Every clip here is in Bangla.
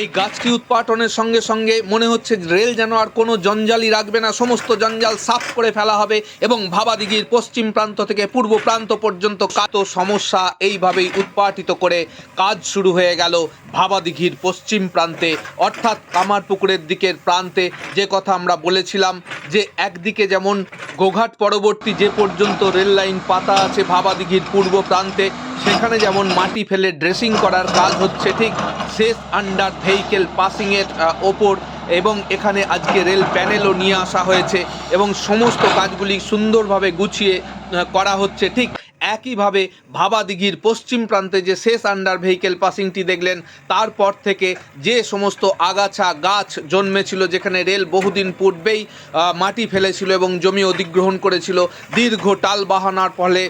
এই গাছটি উৎপাটনের সঙ্গে সঙ্গে মনে হচ্ছে রেল যেন আর কোনো জঞ্জালই রাখবে না, সমস্ত জঞ্জাল সাফ করে ফেলা হবে এবং ভাবাদিঘির পশ্চিম প্রান্ত থেকে পূর্ব প্রান্ত পর্যন্ত কাতো সমস্যা এইভাবেই উৎপাটিত করে কাজ শুরু হয়ে গেল ভাবাদিঘির পশ্চিম প্রান্তে। অর্থাৎ কামারপুকুরের দিকের প্রান্তে যে কথা আমরা বলেছিলাম যে একদিকে যেমন গোঘাট পরবর্তী যে পর্যন্ত রেল লাইন পাতা আছে ভাবাদিঘির পূর্ব প্রান্তে, সেখানে যেমন মাটি ফেলে ড্রেসিং করার কাজ হচ্ছে, ঠিক শেষ আন্ডার ভেহিকেল পাসিংয়ের ওপর এবং এখানে আজকে রেল প্যানেলও নিয়ে আসা হয়েছে এবং সমস্ত কাজগুলি সুন্দরভাবে গুছিয়ে করা হচ্ছে, ঠিক। একইভাবে ভাবাদিঘির পশ্চিম প্রান্তে যে শেষ আন্ডার ভেহিকেল পাসিংটি দেখলেন, তারপর থেকে যে সমস্ত আগাছা গাছ জন্মেছিল, যেখানে রেল বহুদিন পূর্বেই মাটি ফেলেছিল এবং জমি অধিগ্রহণ করেছিল, দীর্ঘ টাল বাহানার ফলে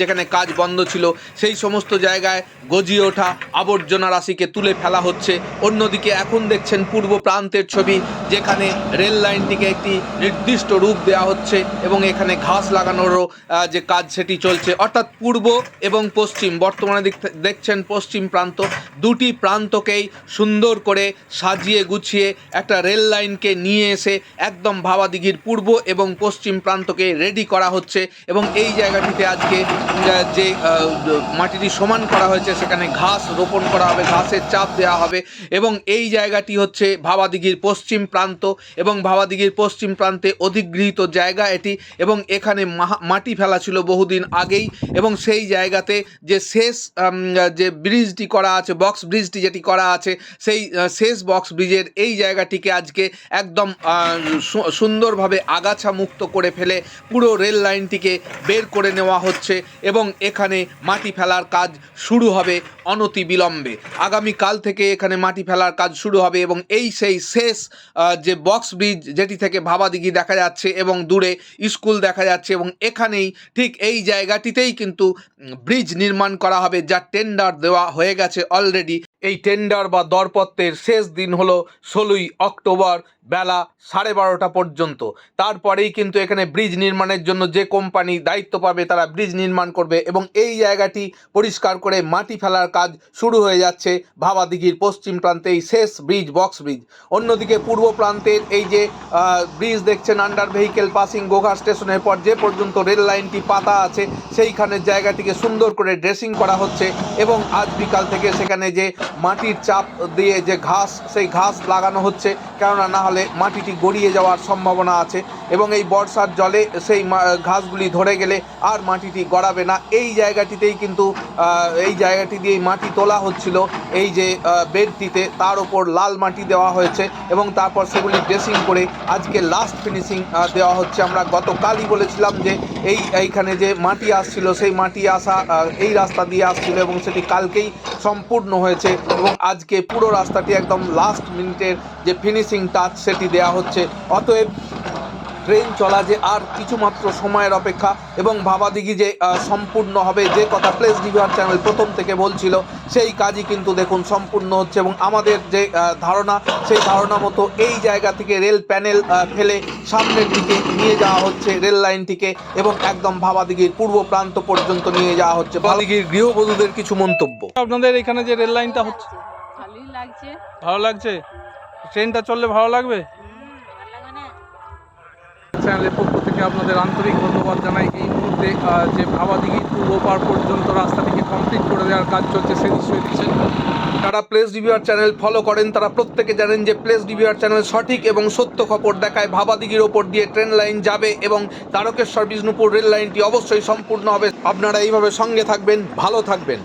যেখানে কাজ বন্ধ ছিল, সেই সমস্ত জায়গায় গজিয়ে ওঠা আবর্জনা রাশিকে তুলে ফেলা হচ্ছে। অন্যদিকে এখন দেখছেন পূর্ব প্রান্তের ছবি, যেখানে রেল লাইনটিকে একটি নির্দিষ্ট রূপ দেওয়া হচ্ছে এবং এখানে ঘাস লাগানোরও যে কাজ সেটি চলছে। অর্থাৎ পূর্ব এবং পশ্চিম, বর্তমানে দেখছেন পশ্চিম প্রান্ত। দুটি প্রান্তকেই সুন্দর করে সাজিয়ে গুছিয়ে একটা রেল লাইনকে নিয়ে এসে একদম ভাবাদিঘির পূর্ব এবং পশ্চিম প্রান্তকে রেডি করা হচ্ছে এবং এই জায়গাটিতে আজকে যে মাটিটি সমান করা হয়েছে, সেখানে ঘাস রোপণ করা হবে, ঘাসের চাপ দেওয়া হবে এবং এই জায়গাটি হচ্ছে ভাবাদিঘির পশ্চিম প্রান্ত এবং ভাবাদিঘির পশ্চিম প্রান্তে অধিগৃহীত জায়গা এটি এবং এখানে মাটি ফেলা ছিল বহুদিন আগেই। এবং সেই জায়গাতে যে শেষ যে ব্রিজটি করা আছে বক্স ব্রিজটি যেটি করা আছে, সেই শেষ বক্স ব্রিজের এই জায়গাটিকে আজকে একদম সুন্দরভাবে আগাছা মুক্ত করে ফেলে পুরো রেল লাইনটিকে বের করে নেওয়া হচ্ছে এবং এখানে মাটি ফেলার কাজ শুরু হবে অনতি বিলম্বে আগামীকাল থেকে এখানে মাটি ফেলার কাজ শুরু হবে এবং এই সেই শেষ যে বক্স ব্রিজ যেটি থেকে ভাবাদিঘি দেখা যাচ্ছে এবং দূরে স্কুল দেখা যাচ্ছে এবং এখানেই ঠিক এই জায়গাটিতেই কিন্তু ব্রিজ নির্মাণ করা হবে যা টেন্ডার দেওয়া হয়ে গেছে অলরেডি এই টেন্ডার বা দরপত্রের শেষ দিন হলো ষোলোই অক্টোবর। বেলা সাড়ে বারোটা পর্যন্ত। তারপরেই কিন্তু এখানে ব্রিজ নির্মাণের জন্য যে কোম্পানি দায়িত্ব পাবে তারা ব্রিজ নির্মাণ করবে এবং এই জায়গাটি পরিষ্কার করে মাটি ফেলার কাজ শুরু হয়ে যাচ্ছে ভাবাদিঘির পশ্চিম প্রান্তে এই শেষ ব্রিজ, বক্স ব্রিজ। অন্যদিকে পূর্ব প্রান্তের এই যে ব্রিজ দেখছেন আন্ডার ভেহিকেল পাসিং গোঘা স্টেশনের পর যে পর্যন্ত রেল লাইনটি পাতা আছে সেইখানের জায়গাটিকে সুন্দর করে ড্রেসিং করা হচ্ছে এবং আজ বিকাল থেকে সেখানে যে মাটির চাপ দিয়ে যে ঘাস, সেই ঘাস লাগানো হচ্ছে। কেননা না হলে মাটিটি গড়িয়ে যাওয়ার সম্ভাবনা আছে। এবং এই বর্ষার জলে সেই ঘাসগুলি ধরে গেলে আর মাটিটি গড়াবে না। এই জায়গাটিতেই কিন্তু এই জায়গাটি দিয়েই মাটি তোলা হচ্ছিল। এই যে বেডটিতে তার ওপর লাল মাটি দেওয়া হয়েছে এবং তারপর সেগুলি ড্রেসিং করে আজকে লাস্ট ফিনিশিং দেওয়া হচ্ছে। আমরা গতকালই বলেছিলাম যে এই, এইখানে যে মাটি আসছিল, সেই মাটি আসা এই রাস্তা দিয়ে আসছিল এবং সেটি কালকেই সম্পূর্ণ হয়েছে এবং আজকে পুরো রাস্তাটি একদম লাস্ট মিনিটের যে ফিনিশিং টাচ সেটি দেওয়া হচ্ছে। অতএব ট্রেন চলা যে আর কিছুমাত্র সময়ের অপেক্ষা এবং ভাবাদিঘি যে সম্পূর্ণ হবে যে কথা প্লেস ডিভিআর চ্যানেল প্রথম থেকে বলছিল সেই কাজই কিন্তু দেখুন সম্পূর্ণ হচ্ছে এবং আমাদের যে ধারণা সেই ধারণা মতো এই জায়গা থেকে রেল প্যানেল ফেলে সামনের দিকে নিয়ে যাওয়া হচ্ছে রেল লাইনটিকে এবং একদম ভাবাদিঘির পূর্ব প্রান্ত পর্যন্ত নিয়ে যাওয়া হচ্ছে। ভাবাদিঘির গৃহবধূদের কিছু মন্তব্য। আপনাদের এখানে যে রেল লাইনটা হচ্ছে লাগছে। ভালো লাগছে? ট্রেনটা চললে ভালো লাগবে? চ্যানেলের পক্ষ থেকে আপনাদের আন্তরিক ধন্যবাদ জানাই। এই মুহূর্তে যে ভাবাদিঘি পূর্ব পার পর্যন্ত রাস্তাটিকে কমপ্লিট করে দেওয়ার কাজ চলছে, সে নিশ্চয়ই দিচ্ছেন যারা প্লেস ডিভিআর চ্যানেল ফলো করেন, তারা প্রত্যেকে জানেন যে প্লেস ডিভিআর চ্যানেল সঠিক এবং সত্য খবর দেখায়। ভাবাদিঘির ওপর দিয়ে ট্রেন লাইন যাবে এবং তারকেশ্বর বিষ্ণুপুর রেল লাইনটি অবশ্যই সম্পূর্ণ হবে। আপনারা এইভাবে সঙ্গে থাকবেন, ভালো থাকবেন।